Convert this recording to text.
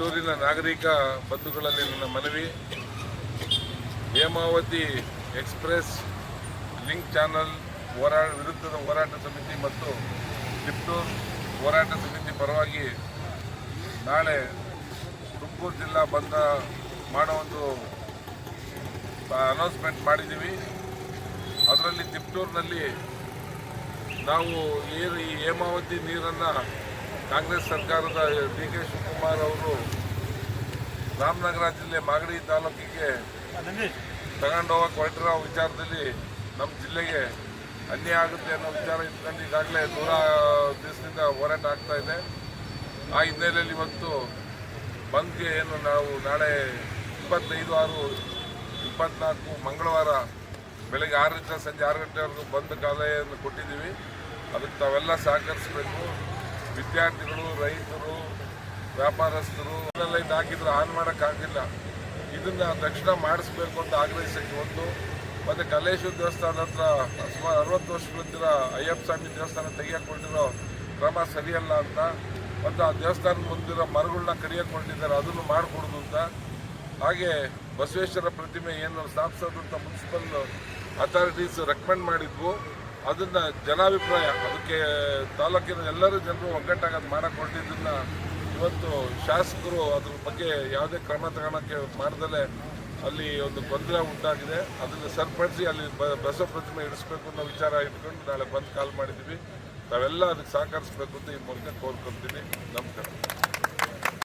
ತಿಪ್ಟೂರಿನ ನಾಗರಿಕ ಬಂಧುಗಳಲ್ಲಿ ನನ್ನ ಮನವಿ. ಹೇಮಾವತಿ ಎಕ್ಸ್ಪ್ರೆಸ್ ಲಿಂಕ್ ಚಾನಲ್ ಹೋರಾ, ವಿರುದ್ಧದ ಹೋರಾಟ ಸಮಿತಿ ಮತ್ತು ತಿಪ್ಟೂರು ಹೋರಾಟ ಸಮಿತಿ ಪರವಾಗಿ ನಾಳೆ ತುಮಕೂರು ಜಿಲ್ಲಾ ಬಂದ ಮಾಡೋ ಒಂದು ಅನೌನ್ಸ್ಮೆಂಟ್ ಮಾಡಿದ್ದೀವಿ. ಅದರಲ್ಲಿ ತಿಪ್ಟೂರಿನಲ್ಲಿ ನಾವು ನೀರು ಈ ಹೇಮಾವತಿ ನೀರನ್ನು ಕಾಂಗ್ರೆಸ್ ಸರ್ಕಾರದ ಡಿ ಕೆ ಶಿವಕುಮಾರ್ ಅವರು ರಾಮನಗರ ಜಿಲ್ಲೆ ಮಾಗಡಿ ತಾಲೂಕಿಗೆ ತಗೊಂಡು ಹೋಗಕ್ಕೆ ಹೊರಟಿರೋ ವಿಚಾರದಲ್ಲಿ ನಮ್ಮ ಜಿಲ್ಲೆಗೆ ಅನ್ಯಾಯ ಆಗುತ್ತೆ ಅನ್ನೋ ವಿಚಾರ ಇಟ್ಕೊಂಡು ಈಗಾಗಲೇ ನೂರ ದಿವಸದಿಂದ ಹೋರಾಟ ಆಗ್ತಾ ಇದೆ. ಆ ಹಿನ್ನೆಲೆಯಲ್ಲಿ ಇವತ್ತು ಬಂದ್ಗೆ ಏನು ನಾವು ನಾಳೆ ಇಪ್ಪತ್ತೈದು ಆರು, ಇಪ್ಪತ್ನಾಲ್ಕು ಮಂಗಳವಾರ ಬೆಳಗ್ಗೆ ಆರರಿಂದ ಸಂಜೆ ಆರು ಗಂಟೆವರೆಗೂ ಬಂದ್ ಕಾಲೆಯನ್ನು ಕೊಟ್ಟಿದ್ದೀವಿ. ಅದಕ್ಕೆ ತಾವೆಲ್ಲ ಸಹಕರಿಸಬೇಕು. ವಿದ್ಯಾರ್ಥಿಗಳು, ರೈತರು, ವ್ಯಾಪಾರಸ್ಥರು ಎಲ್ಲ ಇದು ಹಾಕಿದ್ರೆ ಆನ್ ಮಾಡೋಕ್ಕಾಗಿಲ್ಲ ಇದನ್ನು ತಕ್ಷಣ ಮಾಡಿಸ್ಬೇಕು ಅಂತ ಆಗ್ರಹಿಸಕ್ಕೆ ಒಂದು. ಮತ್ತು ಕಲೇಶ್ವರ ದೇವಸ್ಥಾನ ಹತ್ರ ಸುಮಾರು ಅರವತ್ತು ವರ್ಷಗಳಿಂದ ಅಯ್ಯಪ್ಪ ಸ್ವಾಮಿ ದೇವಸ್ಥಾನ ತೆಗಿಯಕೊಂಡಿರೋ ಕ್ರಮ ಸರಿಯಲ್ಲ ಅಂತ. ಮತ್ತು ಆ ದೇವಸ್ಥಾನದ ಮುಂದಿರೋ ಮರಗಳನ್ನ ಕಡಿಯಕೊಂಡಿದ್ದಾರೆ, ಅದನ್ನು ಮಾಡಿಕೊಡೋದು ಅಂತ. ಹಾಗೆ ಬಸವೇಶ್ವರ ಪ್ರತಿಮೆ ಏನು ಸ್ಥಾಪಿಸೋದಂತ ಮುನ್ಸಿಪಲ್ ಅಥಾರಿಟೀಸ್ ರೆಕಮೆಂಡ್ ಮಾಡಿದ್ವು. ಅದನ್ನ ಜನಾಭಿಪ್ರಾಯ, ಅದಕ್ಕೆ ತಾಲೂಕಿನ ಎಲ್ಲರೂ ಜನರು ಒಗ್ಗಟ್ಟಾಗಿ ಅದು ಮಾಡಕ್ಕೆ ಇವತ್ತು ಶಾಸಕರು ಅದ್ರ ಬಗ್ಗೆ ಯಾವುದೇ ಕ್ರಮ ತಗೊಳಕ್ಕೆ ಮಾಡದಲ್ಲೇ ಅಲ್ಲಿ ಒಂದು ಗೊಂದಲ ಉಂಟಾಗಿದೆ. ಅದನ್ನು ಸರಿಪಡಿಸಿ ಅಲ್ಲಿ ಬಸವ ಪ್ರತಿಮೆ ಇಡಿಸ್ಬೇಕು ಅನ್ನೋ ವಿಚಾರ ಇಟ್ಕೊಂಡು ನಾಳೆ ಬಂದು ಕಾಲ್ ಮಾಡಿದ್ದೀವಿ ನಾವೆಲ್ಲ ಅದಕ್ಕೆ ಸಹಕರಿಸಬೇಕು ಅಂತ ಈ ಮೂಲಕ ಕೋರ್ಕೊಳ್ತೀನಿ ನಮಸ್ಕಾರ.